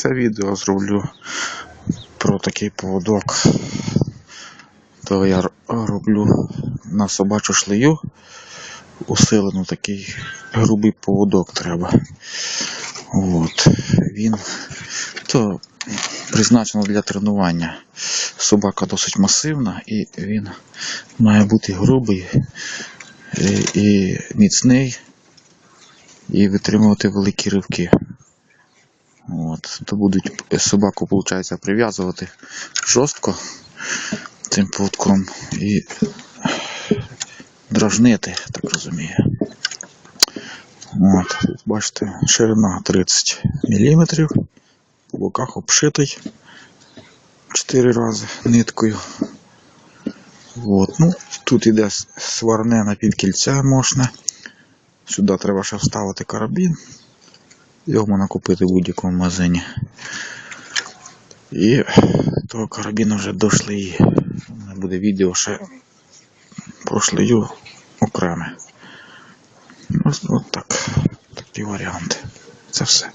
це відео зроблю про такий поводок. То я роблю на собачу шлею. Усилену такий грубий поводок треба. От. Він то призначено для тренування. Собака досить масивна і він має бути грубий і, і міцний і витримувати великі ривки. То будуть собаку, виходить, прив'язувати жорстко цим поводком і дражнити, так розумію. От, бачите, ширина 30 мм, по боках обшитий 4 рази ниткою. От, ну, тут іде сварне напівкільце мощне. Сюди треба ще вставити карабін. Його можна купити в будь-якому магазині. І того карабіну вже дошли мене буде відео ще про шлею окреме. Ось так. Такі варіанти. Це все.